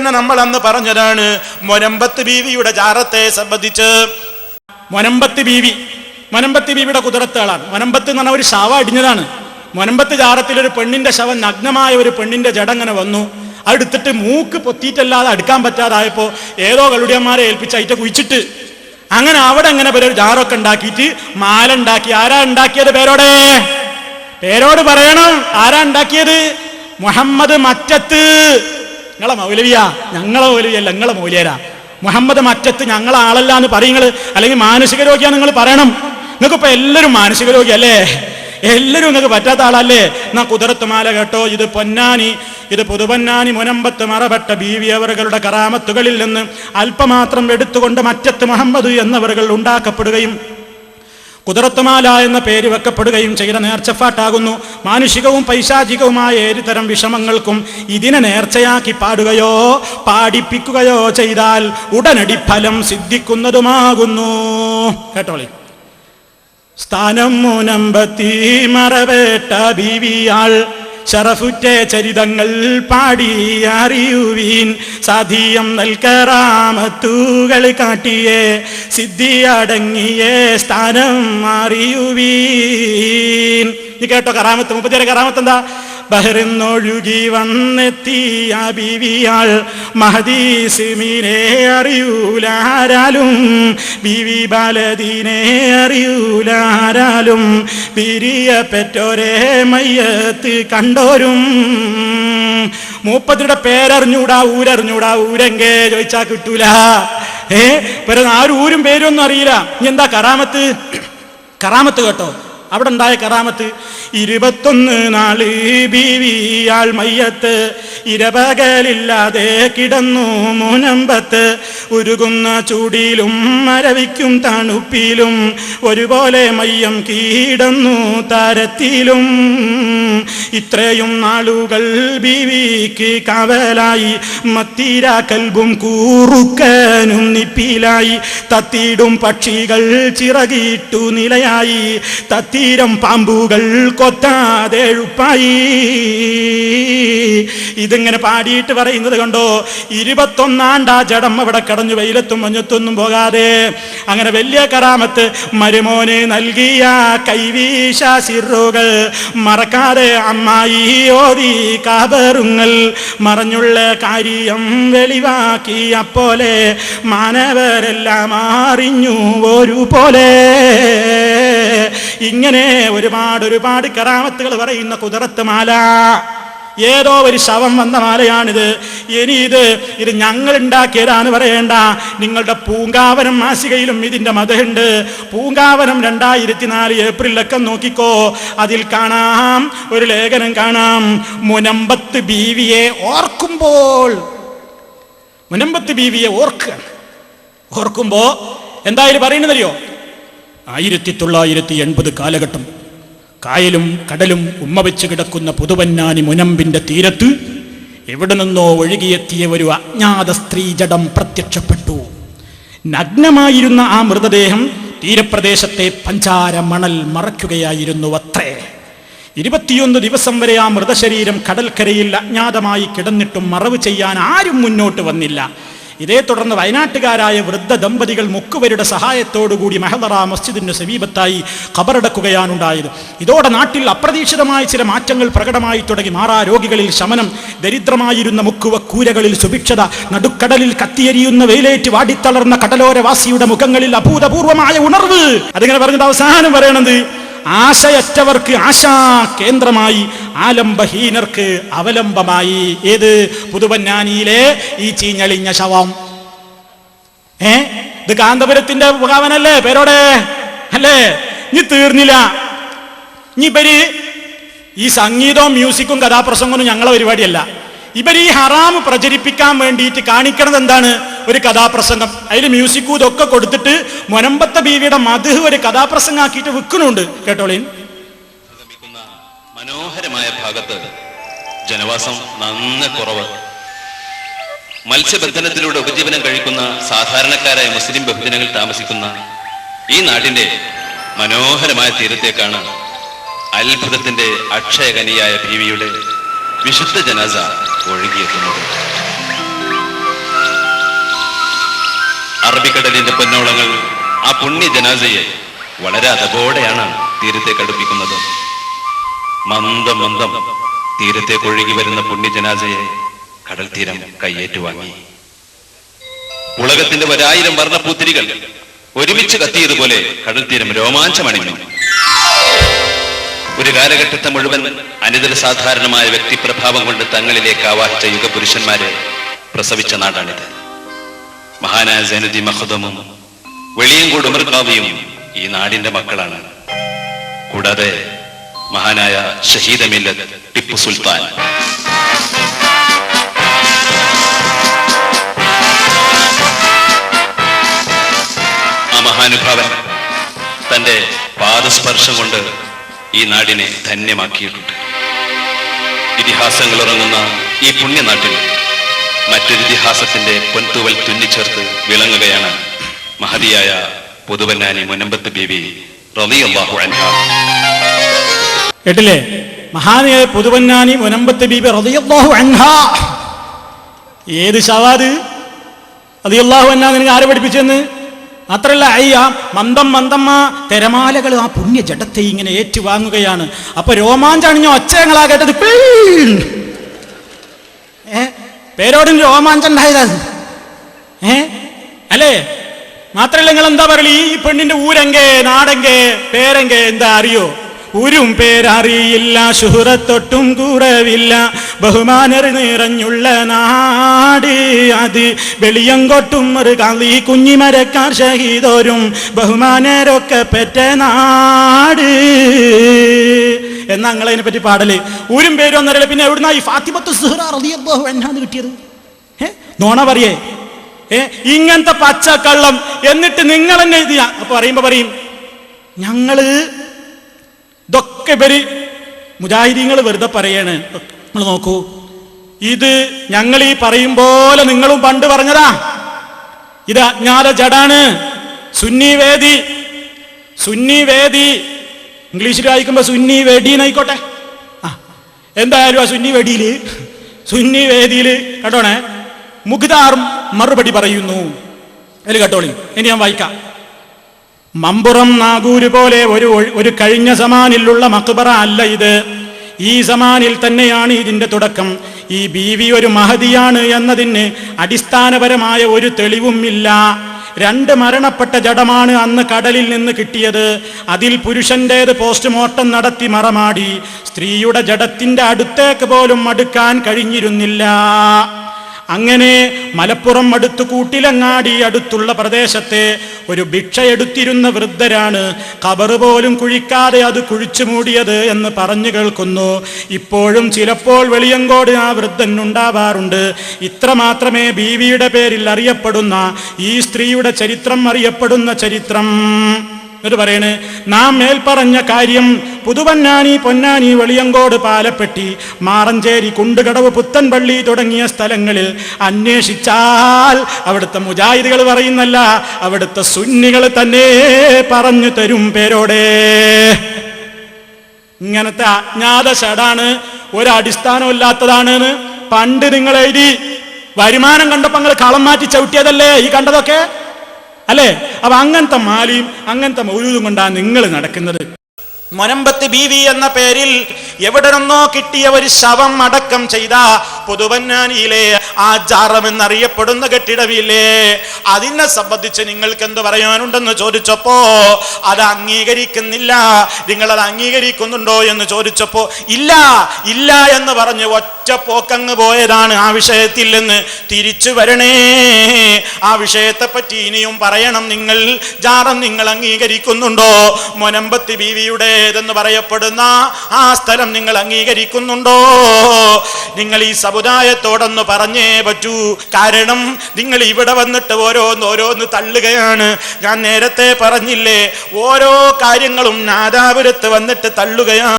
തന്നെ നമ്മൾ അന്ന് പറഞ്ഞതാണ് മൊനമ്പത്ത് ബീവിയുടെ ജാറത്തെ സംബന്ധിച്ച്. മൊനമ്പത്ത് ബീവി. മൊനമ്പത്ത് ബീവിയുടെ കുതിരത്തുകളാണ് മൊനമ്പത്ത് എന്ന് പറഞ്ഞ ഒരു ശവ അടിഞ്ഞതാണ്. മൊനമ്പത്ത് ജാറത്തിൽ ഒരു പെണ്ണിന്റെ ശവം നഗ്നമായ ഒരു പെണ്ണിന്റെ ജടങ്ങനെ വന്നു. അടുത്തിട്ട് മൂക്ക് പൊത്തിയിട്ടല്ലാതെ അടുക്കാൻ പറ്റാതായപ്പോ ഏതോ കളുടിയന്മാരെ ഏൽപ്പിച്ച് അയിറ്റ കുഴിച്ചിട്ട്. അങ്ങനെ അവിടെ അങ്ങനെ പേരൊരു ജാറൊക്കെ ഉണ്ടാക്കിയിട്ട് മാല ഉണ്ടാക്കി. ആരാ ഉണ്ടാക്കിയത് പേരോടെ? പേരോട് പറയണം. ആരാ ഉണ്ടാക്കിയത്? മുഹമ്മദ് മറ്റത്ത്. നിങ്ങളെ മൗലവിയാ ഞങ്ങളെ മൗലവിയല്ല നിങ്ങളെ മൗലിയരാ. മുഹമ്മദ് മറ്റത്ത് ഞങ്ങളെ ആളല്ല എന്ന് പറയുങ്ങൾ അല്ലെങ്കിൽ മാനസിക രോഗിയാ നിങ്ങൾ പറയണം. നിങ്ങൾക്ക് ഇപ്പൊ എല്ലാവരും മാനസിക രോഗി അല്ലേ എല്ലാവരും നിങ്ങൾക്ക് പറ്റാത്ത ആളല്ലേ? എന്നാ കുതിരത്തുമാല കേട്ടോ ഇത് പൊന്നാനി ഇത് പുതുപൊന്നാനി മുനമ്പത്ത് മറപെട്ട ബീവി അവറുകളുടെ കറാമത്തുകളിൽ നിന്ന് അല്പമാത്രം എടുത്തുകൊണ്ട് മറ്റത്ത് മുഹമ്മദ് എന്നവറുകൾ ഉണ്ടാക്കപ്പെടുകയും കുതിരത്തുമാല എന്ന പേര് വെക്കപ്പെടുകയും ചെയ്ത നേർച്ചപ്പാട്ടാകുന്നു. മാനുഷികവും പൈശാചികവുമായ ഏതുതരം വിഷമങ്ങൾക്കും ഇതിനെ നേർച്ചയാക്കി പാടുകയോ പാടിപ്പിക്കുകയോ ചെയ്താൽ ഉടനടി ഫലം സിദ്ധിക്കുന്നതുമാകുന്നു. കേട്ടോളി. സ്ഥാനം മുനമ്പത്തി മറവേട്ട ബീവിയാൾ ഷറഫുറ്റ ചരിതങ്ങൾ പാടി അറിയുവീൻ. സാധീയം നൽകറാമത്തുകൾ കാട്ടിയേ സിദ്ധി അടങ്ങിയേ സ്ഥാനം അറിയുവീൻ. നീ കേട്ടോ കറാമത്ത് മുപ്പത്തിയേറെ കറാമത്ത് എന്താ ബഹറിന്നൊഴുകി വന്നെത്തിയ ബീവിയാൾ മഹദീസിമിനെ അറിയൂലാരാലും ബീവി ബാലദീനെ അറിയൂലാരാലും പിരിയപ്പെട്ടോരെ മയ്യത്ത് കണ്ടോരും. മൂപ്പത്തിയുടെ പേരറിഞ്ഞൂടാ ഊരറിഞ്ഞൂടാ ഊരെങ്കേ ചോദിച്ചാ കിട്ടൂല. ഏ? പിന്നെ ആരും ഊരും പേരും ഒന്നും അറിയില്ല. ഇനി എന്താ കറാമത്ത്? കറാമത്ത് കേട്ടോ. അവിടെ ഉണ്ടായ കറാമത്ത്? ഇരുപത്തൊന്ന് നാൾ ബീവിയാൾ മയ്യത്ത് ഇരപകലില്ലാതെ കിടന്നു മുനമ്പത്ത്. ഉരുകുന്ന ചൂടിയിലും മരവിക്കും തണുപ്പിലും ഒരുപോലെ മയ്യം കീടന്നു താരത്തിലും. ഇത്രയും നാളുകൾ ബീവിക്ക് കാവലായി മത്തീര കൽബും കൂറുക്കനും നിപ്പിലായി. തത്തിയിടും പക്ഷികൾ ചിറകിട്ടു നിലയായി തത്തീരം പാമ്പുകൾ കൊത്താതെഴുപ്പായി. ഇതിങ്ങനെ പാടിയിട്ട് പറയുന്നത് കണ്ടോ? ഇരുപത്തൊന്നാണ്ടാ ജഡം അവിടെ കടഞ്ഞു വെയിലത്തും മഞ്ഞത്തൊന്നും പോകാതെ. അങ്ങനെ വലിയ കറാമത്ത് മരുമോനെ നൽകിയ കൈവീശ സിറുകൾ. മറക്കാതെ അമ്മായി ഓതി കാതറുങ്ങൾ മറഞ്ഞുള്ള കാര്യം വെളിവാക്കി അപ്പോലെ മാനവരെല്ലാം അറിഞ്ഞു ഒരുപോലെ. ഇങ്ങനെ ഒരുപാട് ഒരുപാട് കറാമത്തുകൾ പറയുന്ന കുതിരത്ത് മാല. ഏതോ ഒരു ശവം വന്ന മാലയാണിത്. ഇനി ഇത് ഇത് ഞങ്ങൾ ഉണ്ടാക്കിയതാണ് പറയേണ്ട. നിങ്ങളുടെ പൂങ്കാവനം മാസികയിലും ഇതിന്റെ മതമുണ്ട്. പൂങ്കാവനം രണ്ടായിരത്തി നാല് ഏപ്രിലൊക്കെ നോക്കിക്കോ. അതിൽ കാണാം ഒരു ലേഖനം കാണാം. മുനമ്പത്ത് ബീവിയെ ഓർക്കുമ്പോൾ മുനമ്പത്ത് ബീവിയെ ഓർക്കുക ഓർക്കുമ്പോ എന്തായാലും പറയുന്നതറിയോ ആയിരത്തി തൊള്ളായിരത്തി എൺപത് കാലഘട്ടം കായലും കടലും ഉമ്മ വെച്ച് കിടക്കുന്ന പുതുവന്നാനി മുനമ്പിന്റെ തീരത്ത് എവിടെ നിന്നോ ഒഴുകിയെത്തിയ ഒരു അജ്ഞാത സ്ത്രീ ജഡം പ്രത്യക്ഷപ്പെട്ടു. നഗ്നമായിരുന്ന ആ മൃതദേഹം തീരപ്രദേശത്തെ പഞ്ചാര മണൽ മറയ്ക്കുകയായിരുന്നു അത്രേ. ഇരുപത്തിയൊന്ന് ദിവസം വരെ ആ മൃതശരീരം കടൽക്കരയിൽ അജ്ഞാതമായി കിടന്നിട്ടും മറവ് ചെയ്യാൻ ആരും മുന്നോട്ട് വന്നില്ല. ഇതേ തുടർന്ന് വയനാട്ടുകാരായ വൃദ്ധ ദമ്പതികൾ മുക്കുവരുടെ സഹായത്തോടുകൂടി മെഹദറ മസ്ജിദിന് സമീപത്തായി ഖബറടക്കുകയാണുണ്ടായത്. ഇതോടെ നാട്ടിൽ അപ്രതീക്ഷിതമായ ചില മാറ്റങ്ങൾ പ്രകടമായി തുടങ്ങി. മാറാ രോഗികളിൽ ശമനം ദരിദ്രമായിരുന്ന മുക്കുവ കൂരകളിൽ സുഭിക്ഷത നടുക്കടലിൽ കത്തിയെരിയുന്ന വെയിലേറ്റ് വാടിത്തളർന്ന കടലോരവാസിയുടെ മുഖങ്ങളിൽ അഭൂതപൂർവമായ ഉണർവ്. അതിങ്ങനെ പറഞ്ഞത് അവസാനം പറയണത് ആശയറ്റവർക്ക് ആശാ കേന്ദ്രമായി ആലംബഹീനർക്ക് അവലംബമായി. ഏത്? പുതുപന്നാനിയിലെ ഈ ചീഞ്ഞളിഞ്ഞ ശവം. ഏ? ഇത് കാന്തപുരത്തിന്റെ മുഖാവനല്ലേ? പേരോടെ? അല്ലേ? നീ തീർന്നില്ല. ഇനി ഇവർ ഈ സംഗീതവും മ്യൂസിക്കും കഥാപ്രസംഗവും ഞങ്ങളെ പരിപാടിയല്ല. ഇവർ ഈ ഹറാം പ്രചരിപ്പിക്കാൻ വേണ്ടിയിട്ട് കാണിക്കണത് എന്താണ്? ഒരു കഥാപ്രസംഗം. അതിൽ മ്യൂസിക്കും ഇതൊക്കെ കൊടുത്തിട്ട് മൊനമ്പത്ത ബീവിയുടെ മധു ഒരു കഥാപ്രസംഗമാക്കിയിട്ട് വിൽക്കുന്നുണ്ട്. കേട്ടോളീൻ? മനോഹരമായ ഭാഗത്ത് ജനവാസം നന്ന കുറവ്. മത്സ്യബന്ധനത്തിലൂടെ ഉപജീവനം കഴിക്കുന്ന സാധാരണക്കാരായ മുസ്ലിം ബഹുജനങ്ങൾ താമസിക്കുന്ന ഈ നാടിന്റെ മനോഹരമായ തീരത്തേക്കാണ് അത്ഭുതത്തിന്റെ അക്ഷയകനിയായ ഭീവിയുടെ വിശുദ്ധ ജനാസ ഒഴുകിയെത്തുന്നത്. അറബിക്കടലിന്റെ പൊന്നോളങ്ങൾ ആ പുണ്യ ജനാസയെ വളരെ അതപോടെയാണ് തീരത്തേക്ക് അടുപ്പിക്കുന്നത്. മന്ദം മന്ദം. തീരത്തെ കൊഴുകി വരുന്ന പുണ്യജനാസയെ കടൽ തീരം കയ്യേറ്റുവാങ്ങി ഉലകത്തിന്റെ ഒരായിരം വർണപ്പൂത്തിരികൾ ഒരുമിച്ച് കത്തിയതുപോലെ കടൽ തീരം രോമാഞ്ചമണിഞ്ഞു. ഒരു കാലഘട്ടത്തെ മുഴുവൻ അനിതര സാധാരണമായ വ്യക്തിപ്രഭാവം കൊണ്ട് തങ്ങളിലേക്ക് ആവാഹിച്ച യുഗപുരുഷന്മാരെ പ്രസവിച്ച നാടാണിത്. മഹാനായ സൈനുദ്ദീൻ മഹദമും വെളിയങ്കോട് ഉമർകാവിയും ഈ നാടിന്റെ മക്കളാണ്. കൂടാതെ മഹാനായ ഷഹീദമില്ല ടിപ്പു സുൽത്താൻ. ആ മഹാനുഭാവൻ തന്റെ പാദസ്പർശം കൊണ്ട് ഈ നാടിനെ ധന്യമാക്കിയിട്ടുണ്ട്. ഇതിഹാസങ്ങൾ ഉറങ്ങുന്ന ഈ പുണ്യനാട്ടിൽ മറ്റൊരു ഇതിഹാസത്തിന്റെ പൊൻതുവൽ തുന്നിച്ചേർത്ത് വിളങ്ങുകയാണ് മഹതിയായ പുതുവന്നാനി മുനമ്പത്ത് ബീവി റളിയല്ലാഹു അൻഹ. കേട്ടില്ലേ? മഹാനിയായ പുതുവന്നാനി മുനമ്പത്ത് ബീബി റളിയല്ലാഹു അൻഹ. ഏത് ഷവാദ്? റളിയല്ലാഹു അൻഹ നിനക്ക് ആരെ പഠിപ്പിച്ചെന്ന്? മാത്രല്ല അയ്യ മന്ദം മന്ദമ്മ തിരമാലകൾ ആ പുണ്യ ജഡത്തെ ഇങ്ങനെ ഏറ്റുവാങ്ങുകയാണ്. അപ്പൊ രോമാഞ്ചണിഞ്ഞ ഒച്ചയങ്ങളാ കേട്ടത്. ഏ? പേരോടും രോമാഞ്ചം ഏ? അല്ലേ? മാത്രല്ല നിങ്ങൾ എന്താ പറയൽ? ഈ പെണ്ണിന്റെ ഊരെങ്കേ നാടെങ്കേ പേരെങ്കേ എന്താ അറിയോ? ഊരും പേരറിയില്ല ശുഹുറത്തൊട്ടും കുറവില്ല. ബഹുമാനർ നിറഞ്ഞുള്ള നാട് അത് വെളിയങ്കോട്ടും ഒരു കളി കുഞ്ഞിമരക്കാർ ഷഹീദോരും ബഹുമാനരൊക്കെ പെറ്റ നാട്. എന്നാ നിങ്ങളതിനെ പറ്റി പാടൽ? ഊരും പേരും ഒന്നരല്ല പിന്നെ എവിടുന്ന ഈ ഫാത്തിമത്ത് റളിയല്ലാഹു കിട്ടിയത്? ഏ നോണ പറയേ. ഏ ഇങ്ങനത്തെ പച്ചക്കള്ളം എന്നിട്ട് നിങ്ങൾ തന്നെ ഇത് പറയുമ്പോ പറയും ഞങ്ങൾ ഇതൊക്കെ ഇവർ മുജാഹിദീങ്ങൾ വെറുതെ പറയാണ്. നിങ്ങൾ നോക്കൂ. ഇത് ഞങ്ങൾ ഈ പറയും പോലെ നിങ്ങളും പണ്ട് പറഞ്ഞതാ. ഇത് അജ്ഞാത ജഡാണ്. സുന്നി വേദി. സുന്നി വേദി. ഇംഗ്ലീഷിൽ വായിക്കുമ്പോ സുന്നി വേദി എന്നായിക്കോട്ടെ. ആ എന്തായാലും ആ സുന്നി വേദിയിൽ സുന്നി വേദിയിൽ കേട്ടോണേ മുഗ്ദാർ മറുപടി പറയുന്നു. അതിൽ കേട്ടോളി ഇനി ഞാൻ വായിക്കാം. മമ്പുറം നാഗൂര് പോലെ ഒരു ഒരു കഴിഞ്ഞ സമാനിലുള്ള മക്ബറ അല്ല ഇത്. ഈ സമാനിൽ തന്നെയാണ് ഇതിന്റെ തുടക്കം. ഈ ബീവി ഒരു മഹതിയാണ് എന്നതിന് അടിസ്ഥാനപരമായ ഒരു തെളിവും ഇല്ല. രണ്ട് മരണപ്പെട്ട ജഡമാണ് അന്ന് കടലിൽ നിന്ന് കിട്ടിയത്. അതിൽ പുരുഷന്റേത് പോസ്റ്റ്മോർട്ടം നടത്തി മറമാടി. സ്ത്രീയുടെ ജഡത്തിന്റെ അടുത്തേക്ക് പോലും അടുക്കാൻ കഴിഞ്ഞിരുന്നില്ല. അങ്ങനെ മലപ്പുറം അടുത്ത് കൂട്ടിലങ്ങാടി അടുത്തുള്ള പ്രദേശത്തെ ഒരു ഭിക്ഷയെടുത്തിരുന്ന വൃദ്ധരാണ് കബറ് പോലും കുഴിക്കാതെ അത് കുഴിച്ചു മൂടിയത് എന്ന് പറഞ്ഞു കേൾക്കുന്നു. ഇപ്പോഴും ചിലപ്പോൾ വെളിയങ്കോട് ആ വൃദ്ധൻ ഉണ്ടാവാറുണ്ട്. ഇത്ര മാത്രമേ ബീവിയുടെ പേരിൽ അറിയപ്പെടുന്ന ഈ സ്ത്രീയുടെ ചരിത്രം അറിയപ്പെടുന്ന ചരിത്രം. എന്നിട്ട് പറയണേ നാം മേൽപ്പറഞ്ഞ കാര്യം പുതുവന്നാനി പൊന്നാനി വെളിയങ്കോട് പാലപ്പെട്ടി മാറഞ്ചേരി കുണ്ടുകടവ് പുത്തൻപള്ളി തുടങ്ങിയ സ്ഥലങ്ങളിൽ അന്വേഷിച്ചാൽ അവിടുത്തെ മുജാഹിദികൾ പറയുന്നല്ല അവിടുത്തെ സുന്നികൾ തന്നെ പറഞ്ഞു തരും പേരോടെ. ഇങ്ങനത്തെ അജ്ഞാത ഷടാണ് ഒരടിസ്ഥാനമില്ലാത്തതാണ് പണ്ട് നിങ്ങൾ എഴുതി വരുമാനം കണ്ടപ്പോ നിങ്ങൾ കളം മാറ്റി ചവിട്ടിയതല്ലേ ഈ കണ്ടതൊക്കെ? അല്ലേ? അപ്പൊ അങ്ങനത്തെ മാലിയും അങ്ങനത്തെ മൗലൂദും കൊണ്ടാണ് നിങ്ങൾ നടക്കുന്നത്. മൊനമ്പത്ത് ബീവി എന്ന പേരിൽ എവിടെ നിന്നോ കിട്ടിയ ഒരു ശവം അടക്കം ചെയ്ത പുതുവന്നാനിയിലെ ആ ജാറം എന്നറിയപ്പെടുന്ന കെട്ടിടമില്ലേ അതിനെ സംബന്ധിച്ച് നിങ്ങൾക്ക് എന്ത് പറയാനുണ്ടെന്ന് ചോദിച്ചപ്പോ അത് അംഗീകരിക്കുന്നില്ല. നിങ്ങൾ അത് അംഗീകരിക്കുന്നുണ്ടോ എന്ന് ചോദിച്ചപ്പോ ഇല്ല ഇല്ല എന്ന് പറഞ്ഞ് ഒറ്റ പോക്കങ്ങ് പോയതാണ് ആ വിഷയത്തിൽ നിന്ന് തിരിച്ചു വരണേ. ആ വിഷയത്തെ പറ്റി ഇനിയും പറയണം നിങ്ങൾ. ജാറം നിങ്ങൾ അംഗീകരിക്കുന്നുണ്ടോ? മൊനമ്പത്തി ബീവിയുടേതെന്ന് പറയപ്പെടുന്ന ആ സ്ഥലം നിങ്ങൾ അംഗീകരിക്കുന്നുണ്ടോ? നിങ്ങൾ ഈ സമുദായത്തോടൊന്ന് പറഞ്ഞേ പറ്റൂ. കാരണം നിങ്ങൾ ഇവിടെ വന്നിട്ട് ഓരോന്ന് ഓരോന്ന് തള്ളുകയാണ്. ഞാൻ നേരത്തെ പറഞ്ഞില്ലേ ഓരോ കാര്യങ്ങളും നാദാപുരത്ത് വന്നിട്ട് തള്ളുകയാണ്.